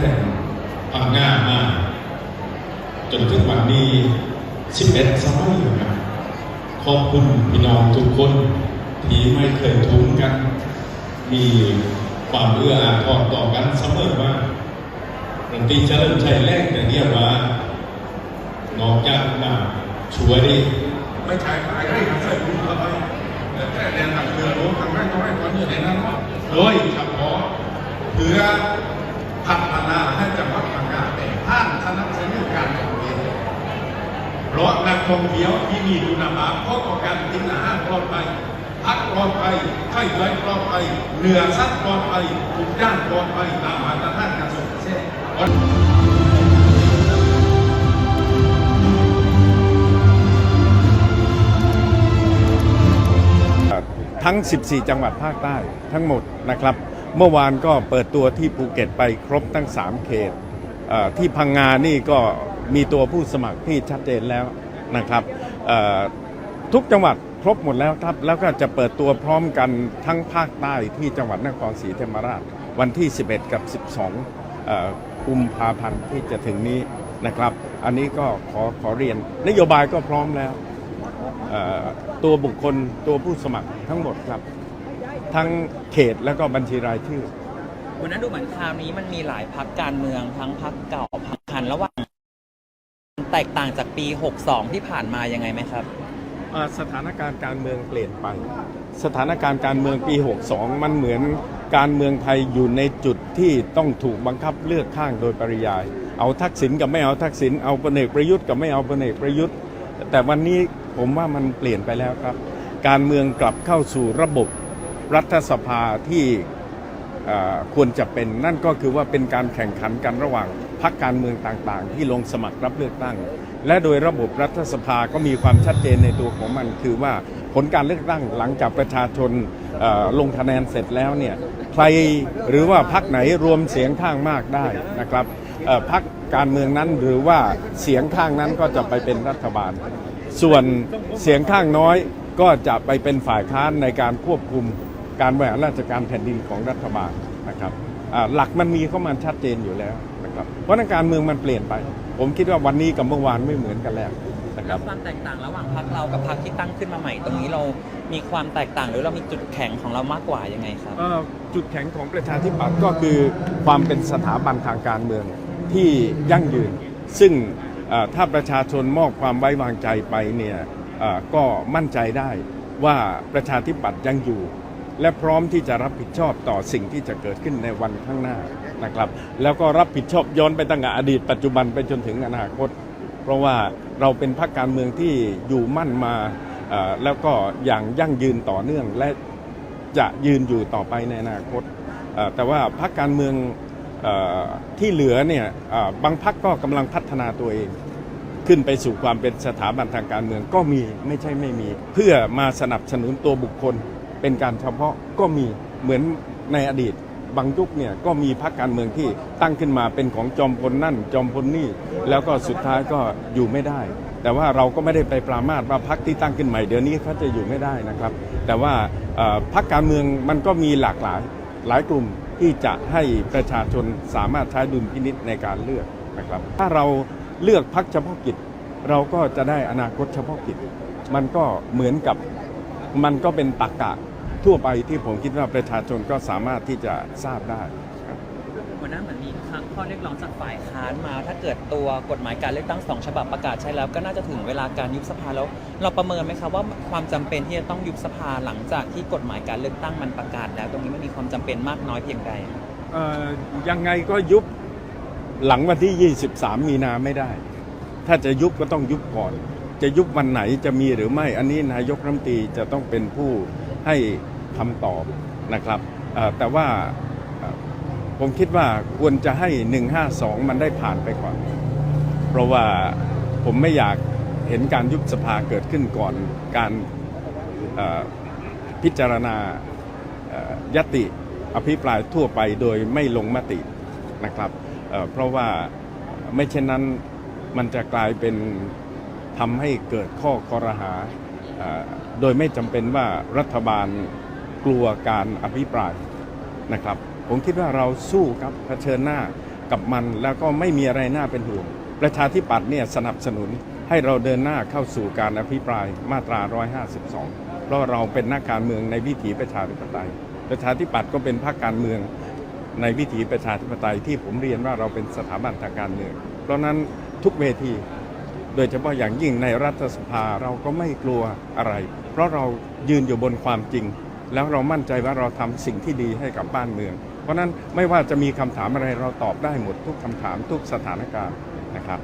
แดนพังงามาจนถึงวันนี้11สมัยแล้วครับขอบคุณพี่น้องทุกคนที่ไม่เคยทุนกัน มีความเอื้ออาทรต่อกันเสมอมาหลวงตีเฉลิมชัยแรกแต่เนี่ยว่านอกจากมาช่วยไม่ใช่ขายให้มันใส่บุญเข้าไปแต่แค่เรียนทางเรือรู้ทางแม่ก็ให้ความอยู่ในนั้นโดยเฉพาะเพื่อ พัฒนาให้จังหวัดพังงาเป็นท่านสนับสนุนการท่องเที่ยวเพราะนักท่องเที่ยวที่มีคุณภาพข้อประกันกินอาหารปลอดภัยพักปลอดภัยไข้ไว้ปลอดภัยเหนือสัตว์ปลอดภัยทุกด้านปลอดภัยตามมาตรฐานกระทรวงเกษตรทั้ง 14 จังหวัดภาคใต้ทั้งหมดนะครับ เมื่อวานก็เปิดตัวที่ภูเก็ตไปครบทั้ง 3 เขตที่พังงานี่ก็มีตัวผู้สมัครที่ชัดเจนแล้วนะครับทุกจังหวัดครบหมดแล้วครับ แล้วก็จะเปิดตัวพร้อมกันทั้งภาคใต้ที่จังหวัดนครศรีธรรมราช วันที่ 11 กับ 12เอ่อกุมภาพันธ์ที่จะถึงนี้นะครับ อันนี้ก็ขอขอเรียน นโยบายก็พร้อมแล้วตัวบุคคลตัวผู้สมัครทั้งหมดครับ ทั้งเขตแล้วก็บัญชีรายชื่อ วันนั้นดูเหมือนคราวนี้มันมีหลายพักการเมืองทั้งพักเก่าพักคันระหว่างแตกต่างจากปี 62 ที่ผ่านมายังไงไหมครับอ่าสถานการณ์การเมืองเปลี่ยนไป สถานการณ์การเมืองปี 62 มันเหมือนการเมืองไทยอยู่ในจุดที่ต้องถูกบังคับเลือกข้างโดยปริยาย เอาทักษิณกับไม่เอาทักษิณเอาพลเอกประยุทธ์กับไม่เอาพลเอกประยุทธ์ แต่วันนี้ผมว่ามันเปลี่ยนไปแล้วครับ การเมืองกลับเข้าสู่ระบบ รัฐสภาที่ควรจะเป็นนั่นก็คือว่าเป็นการแข่งขันกันระหว่างพรรคการเมืองต่างๆ ที่ลงสมัครรับเลือกตั้ง และโดยระบบรัฐสภาก็มีความชัดเจนในตัวของมัน คือว่าผลการเลือกตั้งหลังจากประชาชนลงคะแนนเสร็จแล้วเนี่ยใครหรือว่าพรรคไหนรวมเสียงข้างมากได้นะครับพรรคการเมืองนั้นหรือว่าเสียงข้างนั้นก็จะไปเป็นรัฐบาล ส่วนเสียงข้างน้อยก็จะไปเป็นฝ่ายค้านในการควบคุม การบริหารราชการแผ่นดินของรัฐบาลนะครับอ่าหลักมันมีเข้ามาชัดเจนอยู่แล้วนะครับเพราะฉะนั้นการเมืองมันเปลี่ยนไป ผมคิดว่าวันนี้กับเมื่อวานไม่เหมือนกันแล้วนะครับความแตกต่างระหว่างพักเรากับพักที่ตั้งขึ้นมาใหม่ ตรงนี้เรามีความแตกต่างหรือเรามีจุดแข็งของเรามากกว่ายังไงครับเอ่อจุดแข็งของประชาธิปัตย์ก็คือความเป็นสถาบันทางการเมืองที่ยั่งยืน ซึ่งเอ่อถ้าประชาชนมอบความไว้วางใจไปเนี่ยเอ่อก็มั่นใจได้ว่าประชาธิปัตย์ยังอยู่ และพร้อมที่จะรับผิดชอบต่อสิ่งที่จะเกิดขึ้นในวันข้างหน้านะครับ แล้วก็รับผิดชอบย้อนไปตั้งแต่อดีตปัจจุบันไปจนถึงอนาคต เพราะว่าเราเป็นพรรคการเมืองที่อยู่มั่นมาแล้วก็อย่างยั่งยืนต่อเนื่องและจะยืนอยู่ต่อไปในอนาคต แต่ว่าพรรคการเมืองอที่เหลือเนี่ยบางพรรคก็กำลังพัฒนาตัวเอง ขึ้นไปสู่ความเป็นสถาบันทางการเมืองก็มีไม่ใช่ไม่มี เพื่อมาสนับสนุนตัวบุคคล เป็นการเฉพาะก็มีเหมือนในอดีต บางยุคเนี่ยก็มีพรรคการเมืองที่ตั้งขึ้นมาเป็นของจอมพลนั่น จอมพลนี่ แล้วก็สุดท้ายก็อยู่ไม่ได้ แต่ว่าเราก็ไม่ได้ไปปรามาสว่าพรรคที่ตั้งขึ้นใหม่เดี๋ยวนี้เขาจะอยู่ไม่ได้นะครับ แต่ว่าพรรคการเมืองมันก็มีหลากหลายหลายกลุ่มที่จะให้ประชาชนสามารถใช้ดุลพินิษในการเลือกนะครับ ถ้าเราเลือกพรรคเฉพาะกิจ เราก็จะได้อนาคตเฉพาะกิจ มันก็เหมือนกับ มันก็เป็นตรรกะทั่วไปที่ผมคิดว่าประชาชนก็สามารถที่จะทราบได้วันนั้นเหมือนมีข้อเรียกร้องจากฝ่ายค้านมา ถ้าเกิดตัวกฎหมายการเลือกตั้งสองฉบับประกาศใช้แล้ว ก็น่าจะถึงเวลาการยุบสภาแล้ว เราประเมินไหมครับว่าความจำเป็นที่จะต้องยุบสภาหลังจากที่กฎหมายการเลือกตั้งมันประกาศแล้ว ตรงนี้มันมีความจำเป็นมากน้อยเพียงใดเอ่อยังไงก็ยุบหลังวันที่ 23 มีนาไม่ได้ ถ้าจะยุบก็ต้องยุบก่อน จะยุบวันไหนจะมีหรือไม่ อันนี้นายกรัฐมนตรีจะต้องเป็นผู้ให้คำตอบนะครับแต่ว่าผมคิดว่าควรจะให้ 152 มันได้ผ่านไปก่อน เพราะว่าผมไม่อยากเห็นการยุบสภาเกิดขึ้นก่อนการพิจารณายติอภิปรายทั่วไปโดยไม่ลงมตินะครับเเพราะว่าไม่เช่นนั้นมันจะกลายเป็น ทำให้เกิดข้อคอรหา โดยไม่จำเป็นว่ารัฐบาลกลัวการอภิปรายนะครับ ผมคิดว่าเราสู้ครับเผชิญหน้ากับมันแล้วก็ไม่มีอะไรน่าเป็นห่วง ประชาธิปัตย์เนี่ยสนับสนุนให้เราเดินหน้าเข้าสู่การอภิปรายมาตรา 152 เพราะเราเป็นนักการเมืองในวิถีประชาธิปไตย ประชาธิปัตย์ก็เป็นพรรคการเมืองในวิถีประชาธิปไตยที่ผมเรียนว่าเราเป็นสถาบันทางการเมือง เพราะนั้นทุกเวที โดยเฉพาะอย่างยิ่งในรัฐสภาเราก็ไม่กลัวอะไร เพราะเรายืนอยู่บนความจริง แล้วเรามั่นใจว่าเราทำสิ่งที่ดีให้กับบ้านเมือง เพราะฉะนั้นไม่ว่าจะมีคำถามอะไรเราตอบได้หมดทุกคำถามทุกสถานการณ์นะครับ